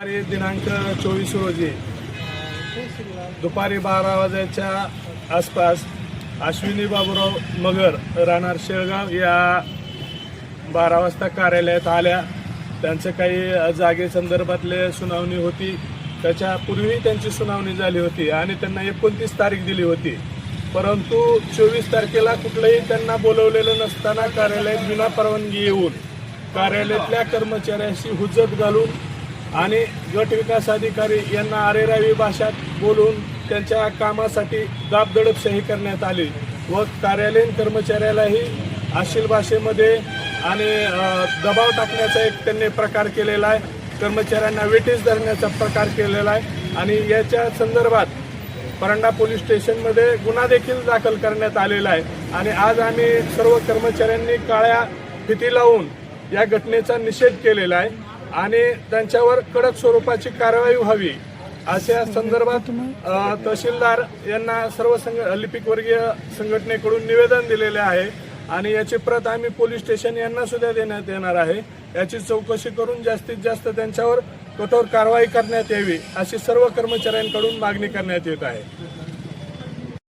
दुपारी दिनांक चोवीस रोजी. दुपारी बारा वाजायच्या आसपास अश्विनी बाबूराव मगर राहणार शेळगाव या बारा वाजता कार्यालयात आल्या. त्यांचं काही जागेसंदर्भातले सुनावणी होती. त्याच्यापूर्वी त्यांची सुनावणी झाली होती आणि त्यांना एकोणतीस तारीख दिली होती. परंतु चोवीस तारखेला कुठलंही त्यांना बोलवलेलं नसताना कार्यालयात विना परवानगी येऊन कार्यालयातल्या कर्मचाऱ्यांशी हुजत घालून आणि गट विकास अधिकारी यांना अरेरावी भाषात बोलून त्यांच्या कामासाठी दाबदडपशाही करण्यात आली व कार्यालयीन कर्मचाऱ्यालाही अश्लील भाषेमध्ये आणि दबाव टाकण्याचा एक त्यांनी प्रकार केलेला आहे. कर्मचाऱ्यांना वेटीस धरण्याचा प्रकार केलेला आहे आणि याच्या संदर्भात परंडा पोलीस स्टेशनमध्ये गुन्हा देखील दाखल करण्यात आलेला आहे. आणि आज आम्ही सर्व कर्मचाऱ्यांनी काळ्या फिती लावून या घटनेचा निषेध केलेला आहे. आणि त्यांच्यावर कडक स्वरूपाची कारवाई व्हावी अशा संदर्भात तहसीलदार यांना सर्व संघ लिपिक वर्गीय संघटनेकडून निवेदन दिलेले आहे. आणि याची प्रत आम्ही पोलीस स्टेशन यांना सुद्धा देण्यात येणार आहे. याची चौकशी करून जास्तीत जास्त त्यांच्यावर कठोर कारवाई करण्यात यावी अशी सर्व कर्मचाऱ्यांकडून मागणी करण्यात येत आहे.